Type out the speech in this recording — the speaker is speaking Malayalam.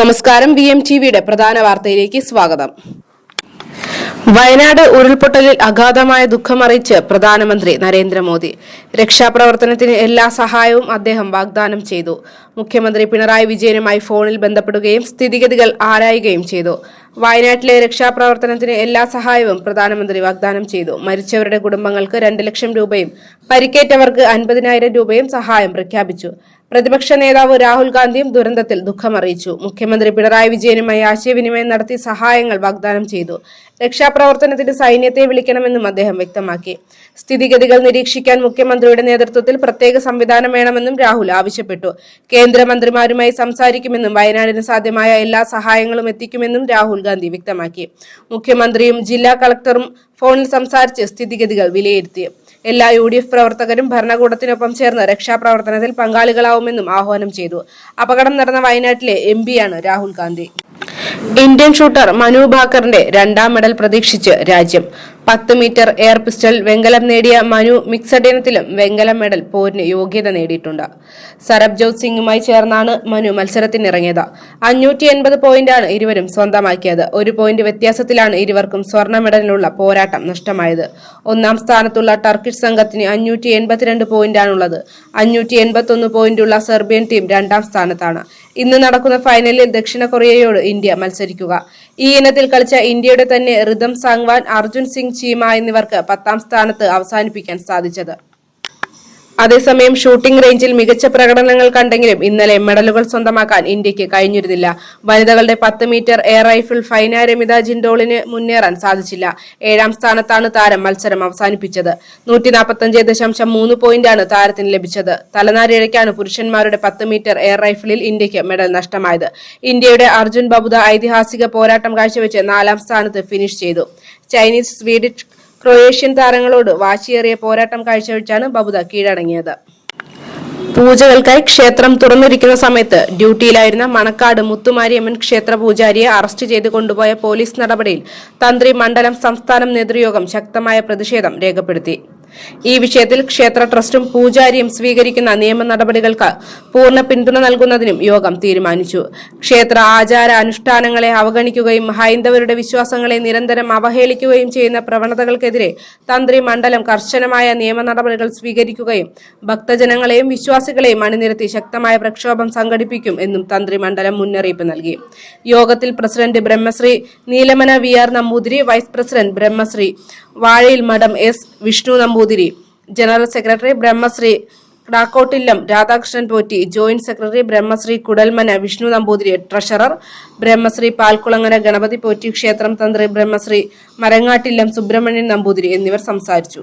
നമസ്കാരം. വി എം ടിവിയുടെ പ്രധാന വാർത്തയിലേക്ക് സ്വാഗതം. വയനാട് ഉരുൾപൊട്ടലിൽ അഗാധമായ ദുഃഖമറിയിച്ച് പ്രധാനമന്ത്രി നരേന്ദ്രമോദി. രക്ഷാപ്രവർത്തനത്തിന് എല്ലാ സഹായവും അദ്ദേഹം വാഗ്ദാനം ചെയ്തു. മുഖ്യമന്ത്രി പിണറായി വിജയനുമായി ഫോണിൽ ബന്ധപ്പെടുകയും സ്ഥിതിഗതികൾ ആരായുകയും ചെയ്തു. വയനാട്ടിലെ രക്ഷാപ്രവർത്തനത്തിന് എല്ലാ സഹായവും പ്രധാനമന്ത്രി വാഗ്ദാനം ചെയ്തു. മരിച്ചവരുടെ കുടുംബങ്ങൾക്ക് രണ്ട് ലക്ഷം രൂപയും പരിക്കേറ്റവർക്ക് അൻപതിനായിരം രൂപയും സഹായം പ്രഖ്യാപിച്ചു. പ്രതിപക്ഷ നേതാവ് രാഹുൽ ഗാന്ധിയും ദുരന്തത്തിൽ ദുഃഖമറിയിച്ചു. മുഖ്യമന്ത്രി പിണറായി വിജയനുമായി ആശയവിനിമയം നടത്തി സഹായങ്ങൾ വാഗ്ദാനം ചെയ്തു. രക്ഷാപ്രവർത്തനത്തിന് സൈന്യത്തെ വിളിക്കണമെന്നും അദ്ദേഹം വ്യക്തമാക്കി. സ്ഥിതിഗതികൾ നിരീക്ഷിക്കാൻ മുഖ്യമന്ത്രിയുടെ നേതൃത്വത്തിൽ പ്രത്യേക സംവിധാനം വേണമെന്നും രാഹുൽ ആവശ്യപ്പെട്ടു. കേന്ദ്രമന്ത്രിമാരുമായി സംസാരിക്കുമെന്നും വയനാടിന് സാധ്യമായ എല്ലാ സഹായങ്ങളും എത്തിക്കുമെന്നും രാഹുൽ ഗാന്ധി വ്യക്തമാക്കി. മുഖ്യമന്ത്രിയും ജില്ലാ കളക്ടറും ഫോണിൽ സംസാരിച്ച് സ്ഥിതിഗതികൾ വിലയിരുത്തി. എല്ലാ യു പ്രവർത്തകരും ഭരണകൂടത്തിനൊപ്പം ചേർന്ന് രക്ഷാപ്രവർത്തനത്തിൽ പങ്കാളികളാവുമെന്നും ആഹ്വാനം ചെയ്തു. അപകടം നടന്ന വയനാട്ടിലെ എം ആണ് രാഹുൽ ഗാന്ധി. ഇന്ത്യൻ ഷൂട്ടർ മനു ഭാക്കറിന്റെ രണ്ടാം മെഡൽ പ്രതീക്ഷിച്ച് രാജ്യം. പത്ത് മീറ്റർ എയർ പിസ്റ്റൽ വെങ്കലം നേടിയ മനു മിക്സഡ് ഇനത്തിലും വെങ്കലം മെഡൽ പോരിന് യോഗ്യത നേടിയിട്ടുണ്ട്. സരബ്ജോത് സിംഗുമായി ചേർന്നാണ് മനു മത്സരത്തിനിറങ്ങിയത്. അഞ്ഞൂറ്റി എൺപത് പോയിന്റാണ് ഇരുവരും സ്വന്തമാക്കിയത്. ഒരു പോയിന്റ് വ്യത്യാസത്തിലാണ് ഇരുവർക്കും സ്വർണ മെഡലിനുള്ള പോരാട്ടം നഷ്ടമായത്. ഒന്നാം സ്ഥാനത്തുള്ള ടർക്കിഷ് സംഘത്തിന് അഞ്ഞൂറ്റി എൺപത്തിരണ്ട് പോയിന്റാണുള്ളത്. അഞ്ഞൂറ്റി എൺപത്തൊന്ന് പോയിന്റുള്ള സെർബിയൻ ടീം രണ്ടാം സ്ഥാനത്താണ്. ഇന്ന് നടക്കുന്ന ഫൈനലിൽ ദക്ഷിണ കൊറിയയോട് ഇന്ത്യ മത്സരിക്കുക. ഈ ഇനത്തിൽ കളിച്ച ഇന്ത്യയുടെ തന്നെ റിതം സാങ്വാൻ അർജുൻ സിംഗ് ചീമ എന്നിവർക്ക് പത്താം സ്ഥാനത്ത് അവസാനിപ്പിക്കാൻ സാധിച്ചത്. അതേസമയം ഷൂട്ടിംഗ് റേഞ്ചിൽ മികച്ച പ്രകടനങ്ങൾ കണ്ടെങ്കിലും ഇന്നലെ മെഡലുകൾ സ്വന്തമാക്കാൻ ഇന്ത്യയ്ക്ക് കഴിഞ്ഞിരുന്നില്ല. വനിതകളുടെ പത്ത് മീറ്റർ എയർ റൈഫിൾ ഫൈന രമിത ജിൻഡോളിന് മുന്നേറാൻ സാധിച്ചില്ല. ഏഴാം സ്ഥാനത്താണ് താരം മത്സരം അവസാനിപ്പിച്ചത്. നൂറ്റി നാൽപ്പത്തഞ്ച് ദശാംശം മൂന്ന് പോയിന്റാണ് താരത്തിന് ലഭിച്ചത്. തലനാരിഴയ്ക്കാണ് പുരുഷന്മാരുടെ പത്ത് മീറ്റർ എയർ റൈഫിളിൽ ഇന്ത്യയ്ക്ക് മെഡൽ നഷ്ടമായത്. ഇന്ത്യയുടെ അർജുൻ ബബുദ ഐതിഹാസിക പോരാട്ടം കാഴ്ചവെച്ച് നാലാം സ്ഥാനത്ത് ഫിനിഷ് ചെയ്തു. ചൈനീസ് സ്വീഡിഷ് ക്രൊയേഷ്യൻ താരങ്ങളോട് വാശിയേറിയ പോരാട്ടം കാഴ്ചവെച്ചാണ് ബബുദ കീഴടങ്ങിയത്. പൂജകൾക്കായി ക്ഷേത്രം തുറന്നിരിക്കുന്ന സമയത്ത് ഡ്യൂട്ടിയിലായിരുന്ന മണക്കാട് മുത്തുമാരിയമ്മൻ ക്ഷേത്ര പൂജാരിയെ അറസ്റ്റ് ചെയ്ത് കൊണ്ടുപോയ പോലീസ് നടപടിയിൽ തന്ത്രി മണ്ഡലം സംസ്ഥാനം നേതൃയോഗം ശക്തമായ പ്രതിഷേധം രേഖപ്പെടുത്തി. ഈ വിഷയത്തിൽ ക്ഷേത്ര ട്രസ്റ്റും പൂജാരിയും സ്വീകരിക്കുന്ന നിയമ നടപടികൾക്ക് പൂർണ പിന്തുണ നൽകുന്നതിനും യോഗം തീരുമാനിച്ചു. ക്ഷേത്ര ആചാര അനുഷ്ഠാനങ്ങളെ അവഗണിക്കുകയും ഹൈന്ദവരുടെ വിശ്വാസങ്ങളെ നിരന്തരം അവഹേളിക്കുകയും ചെയ്യുന്ന പ്രവണതകൾക്കെതിരെ തന്ത്രി മണ്ഡലം കർശനമായ നിയമ നടപടികൾ സ്വീകരിക്കുകയും ഭക്തജനങ്ങളെയും വിശ്വാസികളെയും അണിനിരത്തി ശക്തമായ പ്രക്ഷോഭം സംഘടിപ്പിക്കും എന്നും തന്ത്രി മണ്ഡലം മുന്നറിയിപ്പ് നൽകി. യോഗത്തിൽ president Brahmashri Neelamana V R Namboothiri vice president Brahmashri Vazhayil Madom S Vishnu Namboothiri general secretary Brahmashri Dakkottillam Radhakrishnan Potti. Joint secretary Brahmashri Kudalmana Vishnu Namboothiri. Treasurer Brahmashri Palkulangara Ganapathi Potti. ക്ഷേത്രം തന്ത്രി ബ്രഹ്മശ്രീ മരങ്ങാട്ടില്ലം സുബ്രഹ്മണ്യൻ നമ്പൂതിരി എന്നിവർ സംസാരിച്ചു.